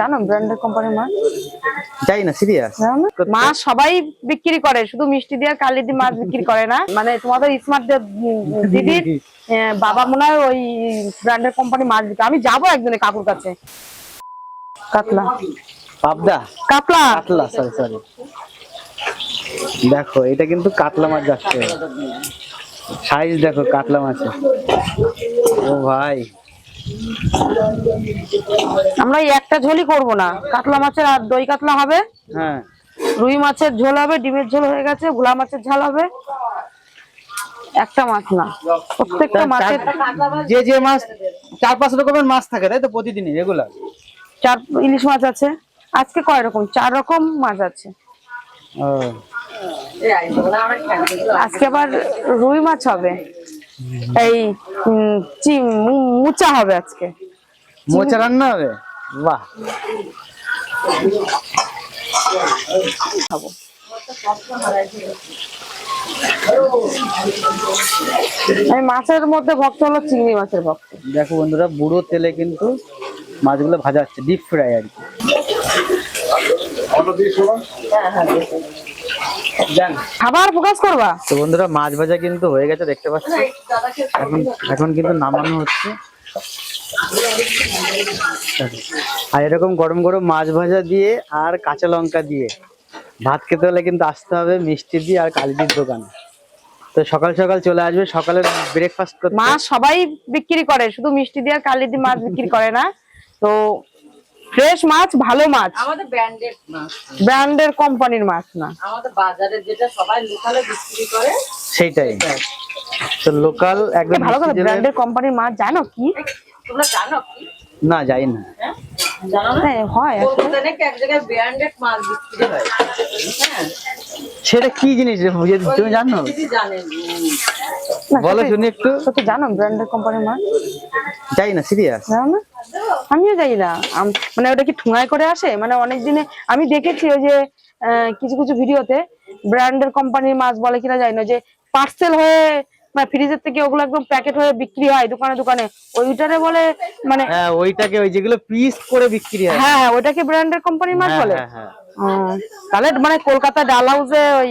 জানো ব্র্যান্ডের কোম্পানির মাছ যাই না সিরিয়াস? মাছ সবাই বিক্রি করে শুধু মিষ্টি দিয়ে কালি দিয়ে মাছ বিক্রি করে না। মানে তোমাদের স্মার্ট দিদির বাবা মনে হয় ওই ব্র্যান্ডের কোম্পানি মাছ বিক্রি আমি যাব একদিনে কাকুর কাছে। কাতলা। পাবদা? কাতলা। কাতলা সরি সরি দেখো এটা কিন্তু কাতলা মাছ যাচ্ছে। সাইজ দেখো কাতলা মাছ ও ভাই। আমরা একটা ঝোলই করব না। কাতলা মাছের আর দই কাতলা হবে। হ্যাঁ। রুই মাছের ঝোল হবে ডিমের ঝোল হয়ে গেছে ভোলা মাছের ঝাল হবে। একটা মাছ না। প্রত্যেকটা মাছের যে যে মাছ চার পাঁচ রকমের মাছ থাকে তাই তো প্রতিদিনই রেগুলার চার ইলিশ মাছ আছে। আজকে কয় রকম? চার রকম মাছ আছে। আজকে আবার রুই মাছ হবে। এই মুচা হবে আজকে। মোচা রান্না হবে? বাহ। খাব আমি মাছের মধ্যে ভক্ত হলো চিংড়ি মাছের ভক্ত। দেখো বন্ধুরা বুড়ো তেলে কিন্তু মাছগুলো ভাজা হচ্ছে ডিপ ফ্রাই আর কি। খাবার ফোকাস করবা? তো বন্ধুরা মাছ ভাজা কিন্তু হয়ে গেছে দেখতে পাচ্ছি? এখন এখন কিন্তু নামানো হচ্ছে। আর এরকম গরম গরম মাছ ভাজা দিয়ে আর কাঁচা লঙ্কা দিয়ে। ভাত খেতে হলে কিন্তু আসতে হবে মিষ্টি দিয়ে আর কালিদির দোকানে। তো সকাল সকাল চলে আসবে সকালের ব্রেকফাস্ট করতে। মাছ সবাই বিক্রি করে শুধু মিষ্টি দিয়ে আর কালি দিয়ে মাছ বিক্রি করে না। তো ফ্রেশ মাছ ভালো মাছ। আমাদের ব্র্যান্ডেড মাছ। ব্র্যান্ডের কোম্পানির মাছ না। আমাদের বাজারে যেটা সবাই লোকালে বিক্রি করে সেইটাই। তো লোকাল একদম ভালো জলের- ব্র্যান্ডের কোম্পানির মাছ জানো কি? তোমরা জানো কি? না যাই না। হ্যাঁ? জানো না? হ্যাঁ হয় কলকাতা নাকি এক জায়গায় ব্র্যান্ডেড মাছ বিক্রি হয়। হ্যাঁ। সেটা কি জিনিস তুমি জানো? বলো শুনি একটু। সত্যি জানো ব্র্যান্ডের কোম্পানির মাছ যাই না সিরিয়াস জানো না? আমিও জানি না। মানে ওটা কি ঠুঙায় করে আসে? মানে অনেক দিনে আমি দেখেছি ওই যে কিছু কিছু ভিডিওতে ব্র্যান্ডের কোম্পানির মাছ বলে কিনা জানি না যে পার্সেল হয়ে মানে ফ্রিজের থেকে ওগুলো একদম প্যাকেট হয়ে বিক্রি হয় দোকানে দোকানে। ওইটারে বলে মানে হ্যাঁ ওইটাকে ওই যেগুলো পিস করে বিক্রি হয়। হ্যাঁ হ্যাঁ ওটাকে ব্র্যান্ডের কোম্পানির মাছ হ্যাঁ, বলে। হ্যাঁ, হ্যাঁ। তাহলে মানে কলকাতা ডাল হাউসে ওই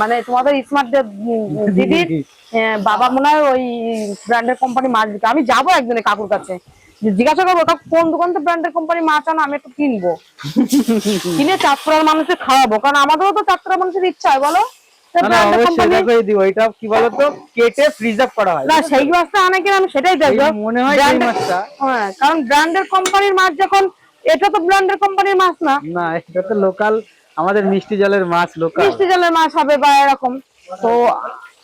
মানে তোমাদের স্মার্ট দিদির বাবা মনে হয় ওই ব্র্যান্ডের কোম্পানি মাছ বিক্রি আমি যাব একদিনে কাকুর কাছে। জিজ্ঞাসা করব কোন দোকান ব্র্যান্ডের কোম্পানি মাছ আনো? আমি একটু কিনবো। কিনে চাঁদপুরার মানুষকে খাওয়াবো। কারণ আমাদেরও তো চাঁদপুরার মানুষের ইচ্ছা হয় বলো? কারণ ব্র্যান্ডের কোম্পানির মাছ যখন এটা তো ব্র্যান্ডের কোম্পানির মাছ না। না এটা তো লোকাল আমাদের মিষ্টি জলের মাছ লোকাল মিষ্টি জলের মাছ হবে বা এরকম। তো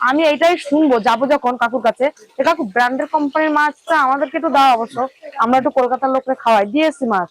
আমি এটাই শুনব, যাব যখন কাকুর কাছে। কাকু ব্র্যান্ডের কোম্পানির মাছটা আমাদেরকে তো দাও অবশ্য। আমরা একটু কলকাতার লোককে খাওয়াই। দিয়েছি মাছ।